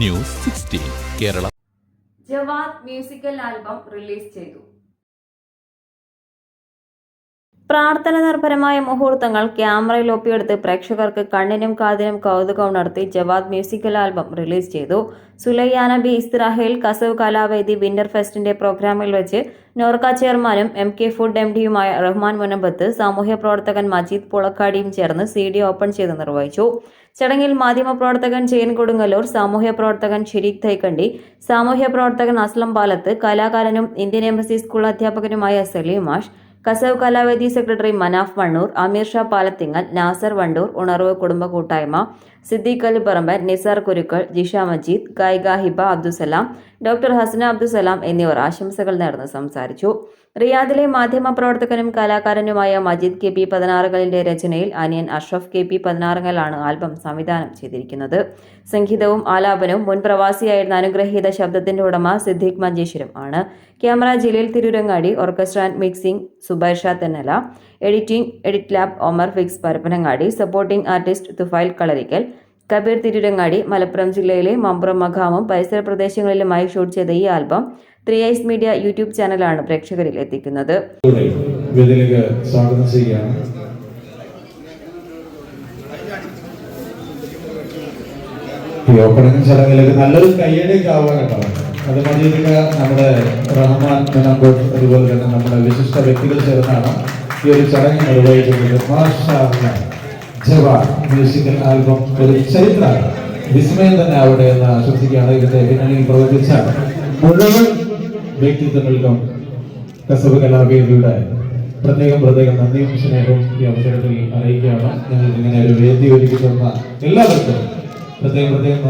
News sixteen Kerala. Javad musical album release ചെയ്തു. പ്രാർത്ഥന നിർഭരമായ മുഹൂർത്തങ്ങൾ ക്യാമറയിൽ ഒപ്പിയെടുത്ത് പ്രേക്ഷകർക്ക് കണ്ണിനും കാതിനും കൗതുകവും നടത്തി ജവാദ് മ്യൂസിക്കൽ ആൽബം റിലീസ് ചെയ്തു. സുലൈയാന ബി ഇസ്തിറാഹയിൽ കസവ് കലാവേദി വിന്റർ ഫെസ്റ്റിന്റെ പ്രോഗ്രാമിൽ വെച്ച് നോർക്ക ചെയർമാനും എം കെ ഫുഡ് എം ഡിയുമായ റഹ്മാൻ മുനമ്പത്ത് സാമൂഹ്യ പ്രവർത്തകൻ മജീദ് പുളക്കാടിയും ചേർന്ന് സി ഡി ഓപ്പൺ ചെയ്ത് നിർവഹിച്ചു. ചടങ്ങിൽ മാധ്യമപ്രവർത്തകൻ ജയൻ കൊടുങ്ങല്ലൂർ സാമൂഹ്യ പ്രവർത്തകൻ ഷിരീഖ് തൈക്കണ്ടി സാമൂഹ്യ പ്രവർത്തകൻ അസ്ലം പാലത്ത് കലാകാരനും ഇന്ത്യൻ എംബസി സ്കൂൾ അധ്യാപകനുമായ സലീം മാഷ് കസവ് കലാവേദി സെക്രട്ടറി മനാഫ് വണ്ണൂർ അമീർ ഷാ പാലത്തിങ്ങൽ നാസർ വണ്ടൂർ ഉണർവ് കുടുംബ കൂട്ടായ്മ സിദ്ദീഖ് അലി പറമ്പൻ നിസാർ കുരുക്കൾ ജിഷ മജീദ് ഗായിക ഹിബ അബ്ദുസലാം ഡോക്ടർ ഹസന അബ്ദുസലാം എന്നിവർ ആശംസകൾ നേർന്ന് സംസാരിച്ചു. റിയാദിലെ മാധ്യമപ്രവർത്തകനും കലാകാരനുമായ മജീദ് കെ പി പതിനാറുകളിന്റെ രചനയിൽ അനിയൻ അഷ്റഫ് കെ പി പതിനാറുകളാണ് ആൽബം സംവിധാനം ചെയ്തിരിക്കുന്നത്. സംഗീതവും ആലാപനവും മുൻ പ്രവാസിയായിരുന്ന അനുഗ്രഹീത ശബ്ദത്തിന്റെ ഉടമ സിദ്ദീഖ് മഞ്ചേശ്വരം ആണ്. Camera Jaleel Tirurangadi orchestra mixing Zubair Sha Thennala editing edit lab Omar fix Parappanangadi supporting artist Thufail Kalarikkal Kabeer Tirurangadi Malappuram ജില്ലയിലെ മമ്പുറം മഖാമും പരിസര പ്രദേശങ്ങളിലുമായി ഷൂട്ട് ചെയ്ത ഈ album three eyes media YouTube ചാനലാണ് പ്രേക്ഷകരിൽ എത്തിക്കുന്നത്. സ്വാഗതം ഈ ഓപ്പണിംഗ് നല്ലൊരു കയ്യടിയൊക്കെ ആവുക കേട്ടോ. അത് മതിയൊക്കെ നമ്മുടെ റഹ്മാൻ മെനങ്കോട്ട് അതുപോലെ തന്നെ നമ്മുടെ വിശിഷ്ട വ്യക്തികൾ ചേർന്നാണ് ഈ ഒരു ചടങ്ങ് നിർവഹിക്കുന്നത്. ജവാൻ മ്യൂസിക്കൽ ആൽബം ഒരു ചരിത്ര. വിസ്മയം തന്നെ ആവട്ടെ എന്ന് ആശംസിക്കുകയാണ് ഇതിന്റെ പിന്നണിയിൽ പ്രവർത്തിച്ച മുഴുവൻ വ്യക്തിത്വങ്ങൾക്കും കസബ് കലാവേദിയുടെ പ്രത്യേകം പ്രത്യേകം നന്ദിയും സ്നേഹവും ഈ അവസരത്തിൽ അറിയിക്കുകയാണ്. ഞങ്ങൾ ഇങ്ങനെ ഒരു വേദി ഒരുക്കി തന്ന എല്ലാവർക്കും പ്രത്യേകം പ്രത്യേകം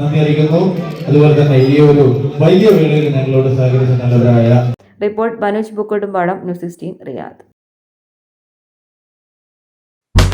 നന്ദി അറിയിക്കുന്നു. അതുപോലെ തന്നെ ഈ ഒരു വലിയ വേളയിൽ ഞങ്ങളോട് സഹകരിച്ച നല്ലവരായ report Manoj Bukkottumpadam news sixteen Riyadh.